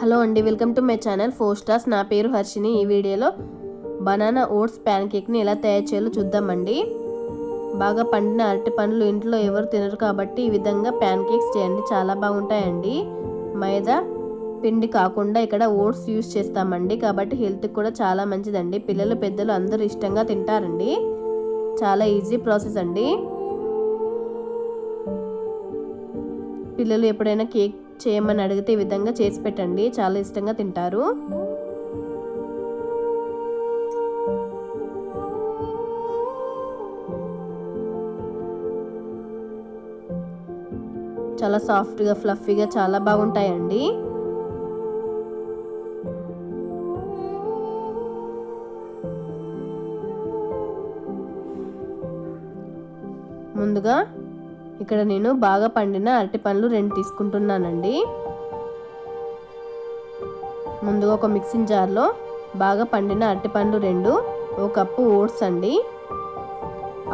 Hello అండి welcome to my channel four stars. నా పేరు హర్షిని. ఈ వీడియోలో బనానా ఓట్స్ ప్యాన్ కేక్ని ఎలా తయారు చేయాలో చూద్దామండి. బాగా పండిన అరటి పండ్లు ఇంట్లో ఎవరు తినరు కాబట్టి ఈ విధంగా ప్యాన్ కేక్స్ చేయండి. చాలా బాగుంటాయండి. మైదా పిండి కాకుండా ఇక్కడ ఓట్స్ యూస్ చేస్తామండి. కాబట్టి హెల్త్కి కూడా చాలా మంచిదండి. పిల్లలు పెద్దలు అందరూ ఇష్టంగా తింటారండి. చాలా ఈజీ ప్రాసెస్ అండి. పిల్లలు ఎప్పుడైనా కేక్ చేయమని అడిగితే ఈ విధంగా చేసి పెట్టండి. చాలా ఇష్టంగా తింటారు. చాలా సాఫ్ట్గా ఫ్లఫీగా చాలా బాగుంటాయండి. ముందుగా ఇక్కడ నేను బాగా పండిన అరటి పండ్లు రెండు తీసుకుంటున్నానండి. ముందుగా ఒక మిక్సింగ్ జార్లో బాగా పండిన అరటి పండ్లు రెండు ఒక కప్పు ఓట్స్ అండి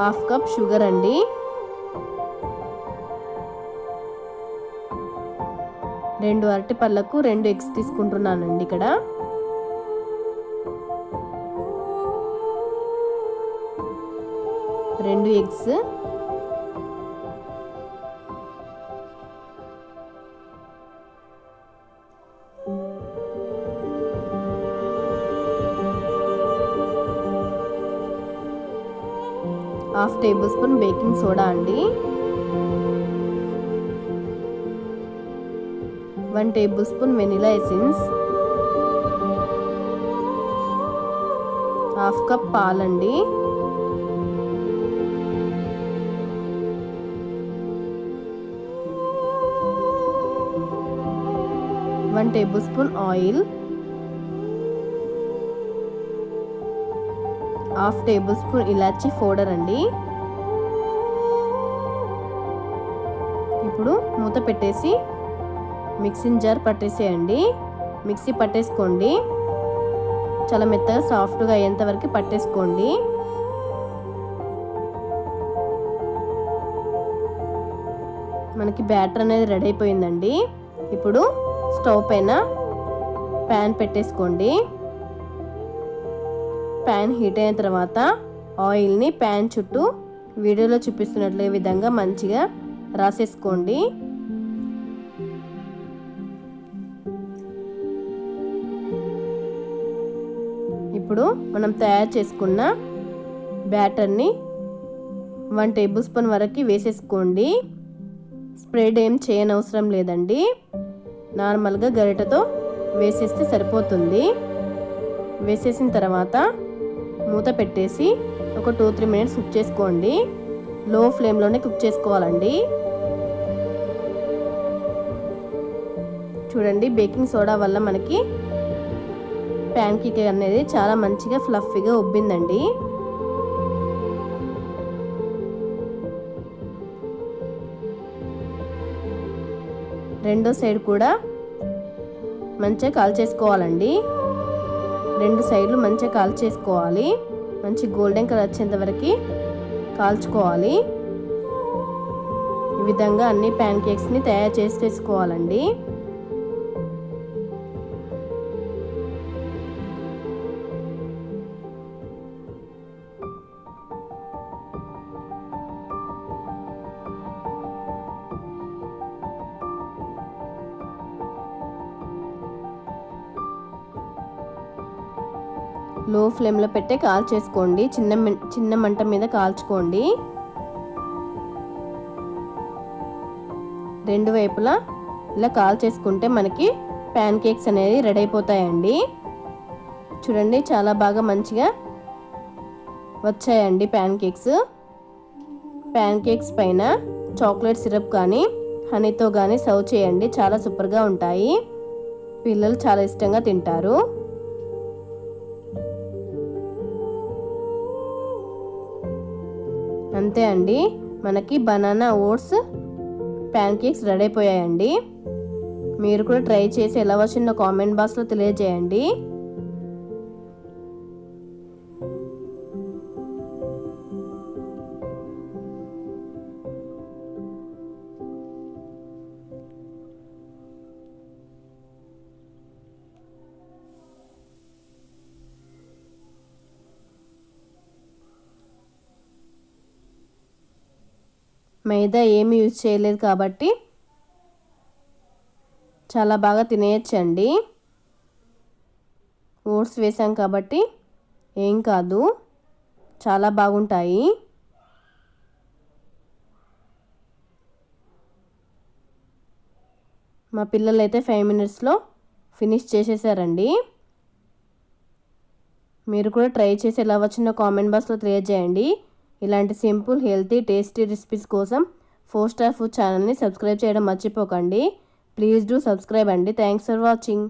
హాఫ్ కప్ షుగర్ అండి. రెండు అరటి పళ్ళకు రెండు ఎగ్స్ తీసుకుంటున్నానండి ఇక్కడ. రెండు eggs half tablespoon baking soda అండి. One tablespoon vanilla essence. Half cup పాలండి. One tablespoon oil. Half tablespoon ఇలాచీ పౌడర్ అండి ఇప్పుడు మూత పెట్టేసి మిక్సింగ్ జార్ పట్టేసేయండి. మిక్సీ పట్టేసుకోండి. చాలా మెత్తగా సాఫ్ట్గా అయ్యేంత వరకు పట్టేసుకోండి. మనకి బ్యాటర్ అనేది రెడీ అయిపోయిందండి. ఇప్పుడు స్టవ్ పైన ప్యాన్ పెట్టేసుకోండి. ప్యాన్ హీట్ అయిన తర్వాత ఆయిల్ని ప్యాన్ చుట్టూ వీడియోలో చూపిస్తున్నట్లు విధంగా మంచిగా రాసేసుకోండి. ఇప్పుడు మనం తయారు చేసుకున్న బ్యాటర్ని వన్ టేబుల్ స్పూన్ వరకు వేసేసుకోండి. స్ప్రెడ్ ఏం చేయనవసరం లేదండి. నార్మల్గా గరిటతో వేసేస్తే సరిపోతుంది. వేసేసిన తర్వాత మూత పెట్టేసి ఒక టూ త్రీ మినిట్స్ కుక్ చేసుకోండి. లో ఫ్లేమ్లోనే కుక్ చేసుకోవాలండి. చూడండి బేకింగ్ సోడా వల్ల మనకి ప్యాన్ కేక్ అనేది చాలా మంచిగా ఫ్లఫీగా ఉబ్బిందండి. రెండో సైడ్ కూడా మంచిగా కాల్ చేసుకోవాలండి రెండు సైడ్లు మంచిగా కాల్చేసుకోవాలి. మంచి గోల్డెన్ కలర్ వచ్చేంత వరకు కాల్చుకోవాలి. ఈ విధంగా అన్ని ప్యాన్ కేక్స్ని తయారు చేసేసుకోవాలండి లో ఫ్లేమ్లో పెట్టే కాల్చేసుకోండి చిన్న చిన్న మంట మీద కాల్చుకోండి. రెండు వైపులా ఇలా కాల్ చేసుకుంటే మనకి ప్యాన్ కేక్స్ అనేది రెడీ అయిపోతాయండి. చూడండి చాలా బాగా మంచిగా వచ్చాయండి ప్యాన్ కేక్స్. ప్యాన్ కేక్స్ పైన చాక్లెట్ సిరప్ కానీ హనీతో కానీ సర్వ్ చేయండి. చాలా సూపర్గా ఉంటాయి. పిల్లలు చాలా ఇష్టంగా తింటారు. అంతే అండి. మనకి banana oats pancakes ready అయిపోయాయండి. మీరు కూడా ట్రై చేసి ఎలా వచ్చిందో కామెంట్ బాక్స్లో తెలియజేయండి. మైదా ఏమీ యూజ్ చేయలేదు కాబట్టి చాలా బాగా తినేయచ్చండి. ఓట్స్ వేసాం కాబట్టి ఏం కాదు. చాలా బాగుంటాయి. మా పిల్లలు అయితే ఫైవ్ మినిట్స్లో ఫినిష్ చేసేసారండి. మీరు కూడా ట్రై చేసి ఎలా వచ్చిందో కామెంట్ బాక్స్లో తెలియజేయండి. ఇలాంటి సింపుల్ హెల్తీ టేస్టీ రెసిపీస్ కోసం ఫోర్ స్టార్ ఫుడ్ ఛానల్ని సబ్స్క్రైబ్ చేయడం మర్చిపోకండి. ప్లీజ్ డూ సబ్స్క్రైబ్ అండి. Thanks for watching.